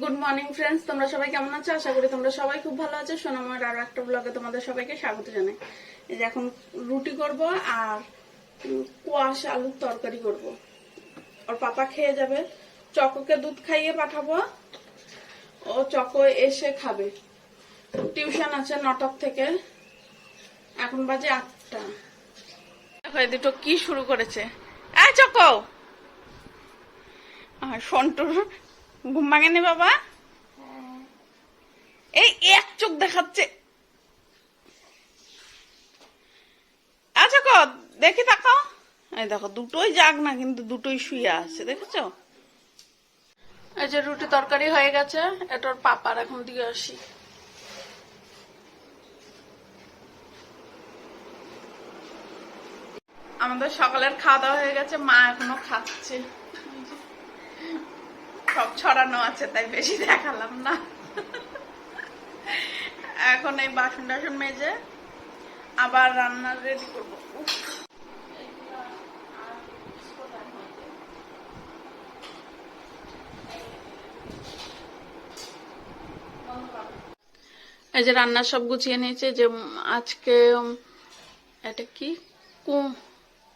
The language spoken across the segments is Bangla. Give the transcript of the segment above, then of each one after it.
গুড মর্নিং ফ্রেন্ডস তোমরা সবাই কেমন আছো? আশা করি তোমরা সবাই খুব ভালো আছো। সোনামার আর একটা ব্লগে তোমাদের সবাইকে স্বাগত জানাই। এই যে এখন রুটি করব আর কোয়াশ আলুর তরকারি করব। ওর পাপা খেয়ে যাবে। চকোকে দুধ খাইয়ে পাঠাবো। ও চকো এসে খাবে। টিউশন আছে নটার থেকে। এখন বাজে আটটা। দুটো কি শুরু করেছে? চকো! আর সন্টুর ঘুম ভাঙেনি বাবা? এই এক চোখ দেখাচ্ছে। আচ্ছা ক, দেখি তাকাও। এই দেখো, দুটোই যাক না, কিন্তু দুটোই শুয়ে আছে, দেখেছ? এই যে রুটি তরকারি হয়ে গেছে এটার পাপার, এখন দিয়ে আসি। আমাদের সকালের খাওয়া দাওয়া হয়ে গেছে, মা এখনও খাচ্ছে। সব ছড়ানো আছে, তাই বেশি দেখালাম না। এখন এই বাসন টাসন মেজে আবার রান্না রেডি করব। এই যে রান্না সব গুছিয়ে নিয়েছে, যে আজকে, এটা কি?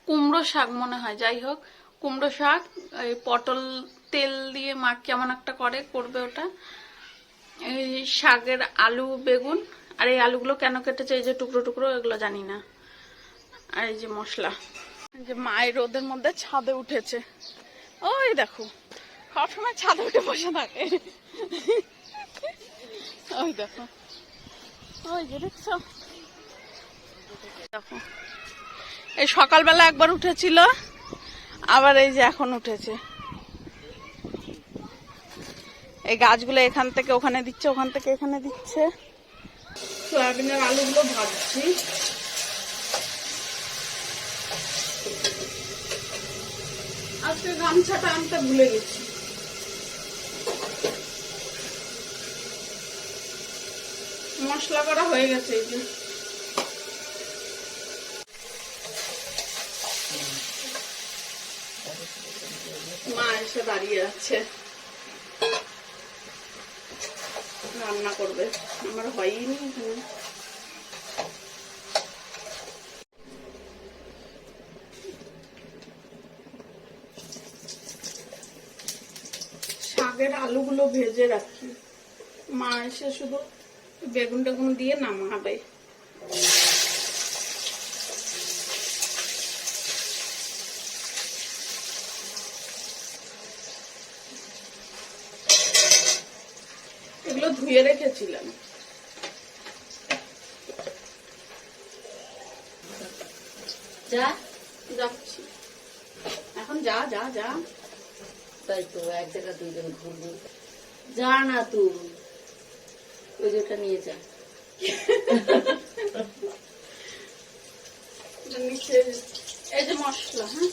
কুমড়ো শাক মনে হয়, যাই হোক। কুমড়ো শাক, এই পটল তেল দিয়ে মা কেমন একটা করে, করবে ওটা। এই শাকের আলু, বেগুন, আর এই আলুগুলো কেন কেটেছে, এই যে টুকরো টুকরো, এগুলো জানি না। আর এই যে মশলা। যে মায়ের রোদের মধ্যে ছাদে উঠেছে। ওই দেখো, সবসময় ছাদে উঠে বসে থাকে। ওই দেখো। ওই যে দেখছ। দেখো। এই সকালবেলা একবার উঠেছিল, আবার এই যে এখন উঠেছে। এই গাছগুলো এখান থেকে ওখানে দিচ্ছে, ওখান থেকে এখানে দিচ্ছে। সয়াবিনের আলুগুলো ভাজছি। আজকে গামছাটা আনতে ভুলে গেছি। মশলা করা হয়ে গেছে এই যে। মা এসে দাঁড়িয়ে আছে। রান্না করবে। আমার হয়নি। এখানে শাকের আলুগুলো ভেজে রাখি। মা এসে শুধু বেগুন টেগুন দিয়ে নামাবে এগুলো ধুয়ে রেখেছিলাম। যা যাচ্ছি। এখন যা যা যা। তাই তো এক জায়গা দুইজন ঘুরবো। যা না তুই ওই যেটা নিয়ে যা। এই যে মশলা হ্যাঁ?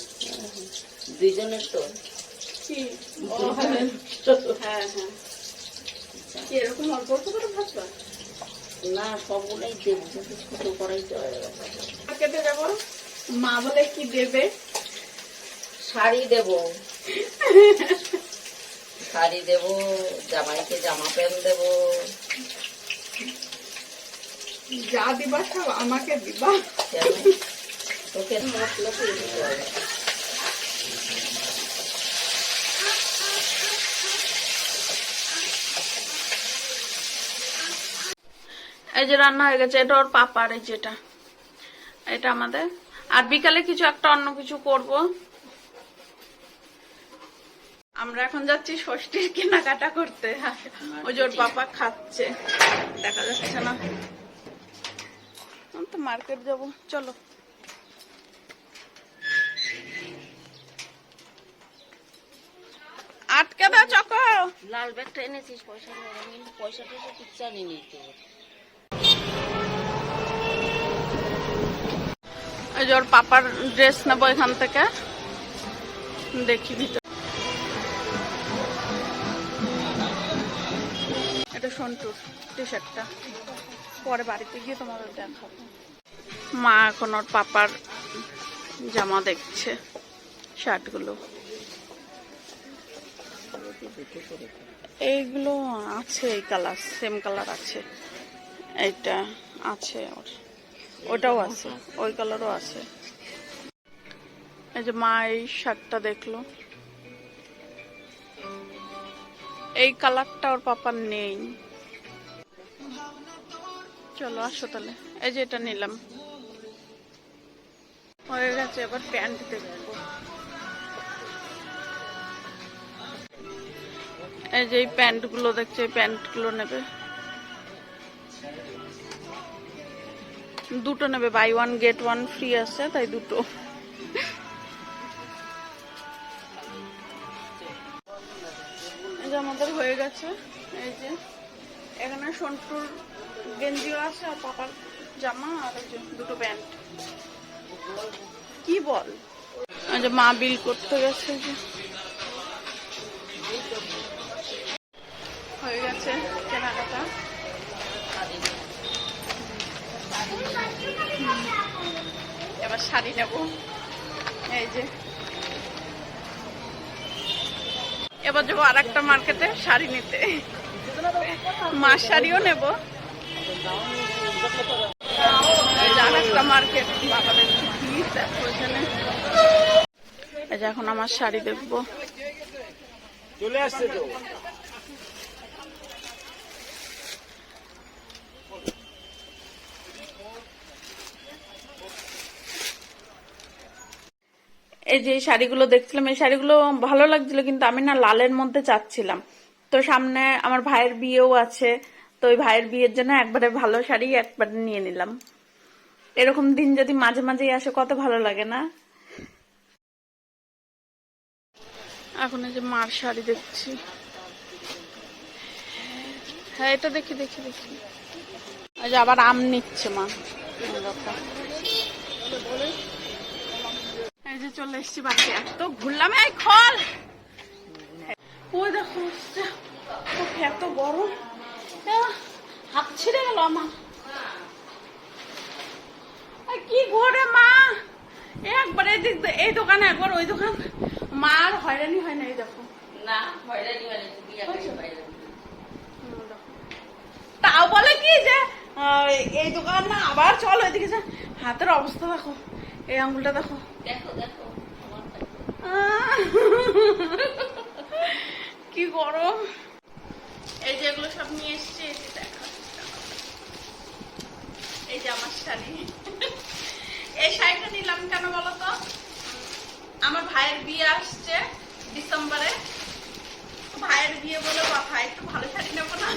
দুইজনের তো। হ্যাঁ হ্যাঁ। এরকম অল্প অল্প করে ভাজবা? না সবগুলোই দেবো কিন্তু ছোট করাই মার্কেটে যাব মা বলে কি দেবে? শাড়ি দেব। শাড়ি দেব জামাইকে জামা প্যান্ট দেব। যা দিবা সব আমাকে দিবা। তোকে মশলা তো এই যে রান্না হয়ে গেছে, এটা ওর পাপার, এই যেটা। এটা আমাদের। আর বিকালে কিছু একটা অন্য কিছু করব। আমরা এখন যাচ্ছি ষষ্ঠীর কেনাকাটা করতে। ওই যে ওর পাপা খাচ্ছে। দেখা যাচ্ছে না। তো মার্কেট যাব। চলো। আটকে দাও চকো। লাল ব্যাগটা এনেছিস, পয়সা পয়সা টয়সা কিচ্ছু আনিনি তো ওই যে ওর পাপার ড্রেস নেব এখান থেকে। দেখি ভিতর। এটা সন্টুর টি শার্টটা পরে বাড়িতে গিয়ে তোমাদের দেখাবো। মা এখন ওর পাপার জামা দেখছে শার্টগুলো এইগুলো আছে এই কালার সেম কালার আছে। এইটা আছে ওর। ওটাও আছে, ওই কালারও আছে। এই যে মা এই শার্টটা দেখল। এই কালারটা ওর পাপার নেই। চলো, আসো তাহলে। এই যে এটা নিলাম। হয়ে গেছে, এবার প্যান্ট দেখব। এই যে এই প্যান্টগুলো দেখছে, এই প্যান্টগুলো নেবে। দুটো নেবে buy one get one free আছে, তাই দুটো। আমাদের হয়ে গেছে, এই যে। এখানে সন্টুর গেঞ্জিও আছে আর পাপার জামা আর যে দুটো প্যান্ট। কি বল? যে মা বিল করতে গেছে যে। হয়ে গেছে কেনাকাটা। এবার শাড়ি নেব। এই যে। এবার যাব আর একটা মার্কেটে শাড়ি নিতে। মার শাড়িও নেব। মার্কেট এখন আমার শাড়ি দেখব। চলে আসছে তো। এই যে শাড়িগুলো দেখছিলাম, এই শাড়িগুলো ভালো লাগছিল, কিন্তু আমি না লালের মধ্যে চাচ্ছিলাম। তো সামনে আমার ভাইয়ের বিয়েও আছে, তো ওই ভাইয়ের বিয়ের জন্য একবারে ভালো শাড়ি একবারে নিয়ে নিলাম। এরকম দিন যদি মাঝে মাঝেই আসে, কত ভালো লাগে না? এখন এই যে মার শাড়ি দেখছি। হ্যাঁ এটা দেখি দেখি দেখি। আবার আম নিচ্ছে মা। এই যে চলে এসছি বাড়িতে এত ঘুরলাম এই খল। ওই দেখো এত গরম। হাত ছিঁড়ে গেল আমার। কি ঘোরে মা? একবার এই এই দোকানে একবার ওই দোকান। হয়রানি হয় না এই দেখো। না হয়রানি। তাও বলে কি যে এই দোকান না আবার চল ওইদিকে যা। হাতের অবস্থা দেখো এই আঙুলটা দেখো। দেখো দেখো আমার কি গরম। এই যে এগুলো সব নিয়ে এসছি যে দেখো। এই যে আমার শাড়ি। এই শাড়িটা নিলাম কেন বলো তো? আমার ভাইয়ের বিয়ে আসছে ডিসেম্বরে। ভাইয়ের বিয়ে বলে কথা একটু ভালো শাড়ি নেব না।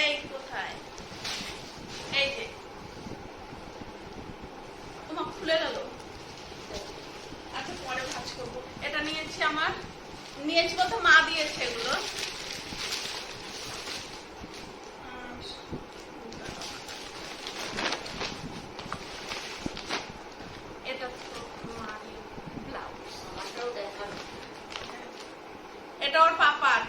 এই কোথায় এই যে তোমার খুলে গেল আচ্ছা পরে ভাজ করব এটা নিয়েছি আমার নিয়েছিল তো মা দিয়েছে এগুলো আহ, এটা তো মারই ব্লাউজ আমাকেও দেখাবে এটা ওর পাপার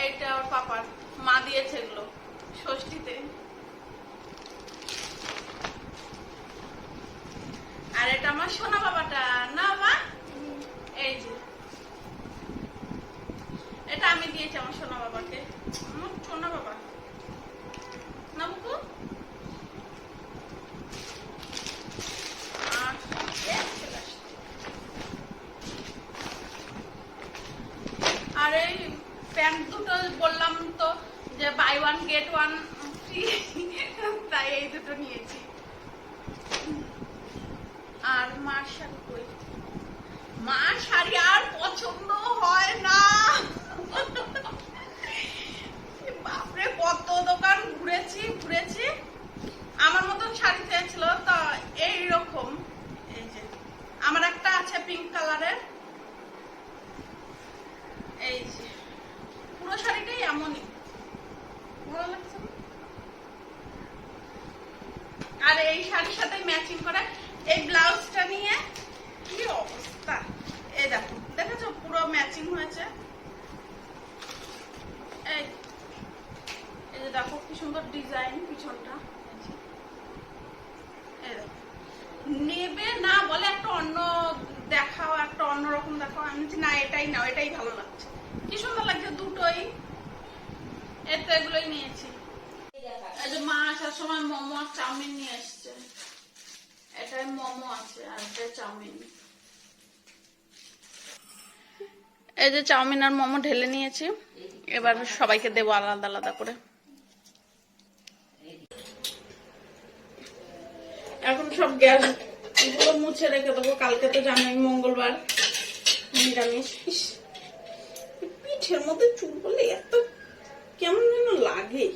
এইটা ওর পাপার মা দিয়েছে এগুলো ষষ্ঠীতে আর এটা আমার সোনা বাবাটা না মা এই যে এটা আমি দিয়েছি আমার সোনা বাবাকে। আমার সোনা বাবা। না। আর এই প্যান্ট দুটো বললাম তো, যে buy one get one free তাই এই দুটো নিয়েছি। আর মার শাড়ি কই? মার শাড়ি আর পছন্দ হয় না। কত দোকান ঘুরেছি ঘুরেছি। আমার মতন শাড়ি চেয়েছিল, তো এইরকম। এই যে, আমার একটা আছে পিঙ্ক কালারের এই যে পুরো শাড়িটাই এমনই ভালো লাগছে না? আর এই শাড়ির সাথে ম্যাচিং করে এই ব্লাউজটা নিয়ে কি অবস্থা এই দেখো দেখেছ পুরো ম্যাচিং হয়েছে এই এই যে দেখো কি সুন্দর ডিজাইন পিছনটা। নেবে না বলে একটা অন্য দেখাও, একটা অন্যরকম দেখাও। আমি না, এটাই নাও, এটাই ভালো লাগছে। কি সুন্দর লাগছে দুটোই। এর তো এগুলোই নিয়েছি। এই যে মা আসার সময় মোমো আর চাউমিন নিয়ে এসছে এটাই মোমো আছে আর এটাই চাউমিন। এই যে চাউমিন আর মোমো ঢেলে নিয়েছি। এবার সবাইকে দেবো আলাদা আলাদা করে। এখন সব গ্যাস এগুলো মুছে রেখে দেবো। কালকে তো জানোই মঙ্গলবার, নিরামিষ। পিঠের মধ্যে চুল বলে এত কেমন যেন লাগে।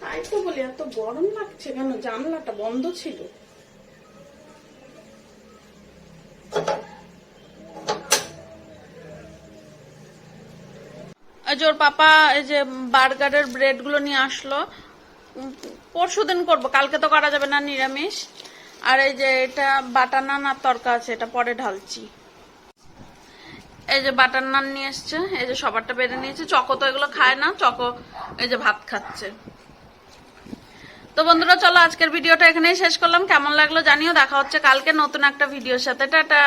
তাই তো বলি, এত গরম লাগছে কেন? জানলাটা বন্ধ ছিল। ওর পাপা এই যে বার্গারের ব্রেডগুলো নিয়ে আসলো পরশু দিন করব। কালকে তো করা যাবে না, নিরামিষ। আর এই যে এটা বাটার নান আর তরকা আছে, এটা পরে ঢালছি। এই যে বাটার নান নিয়ে এসছে, এই যে সবারটা বেড়ে নিয়েছে। চকো তো এগুলো খায় না, চকো এই যে ভাত খাচ্ছে। তো বন্ধুরা, চলো আজকের ভিডিওটা এখানেই শেষ করলাম। কেমন লাগল জানিও, দেখা হচ্ছে কালকে নতুন একটা ভিডিওর সাথে। টাটা!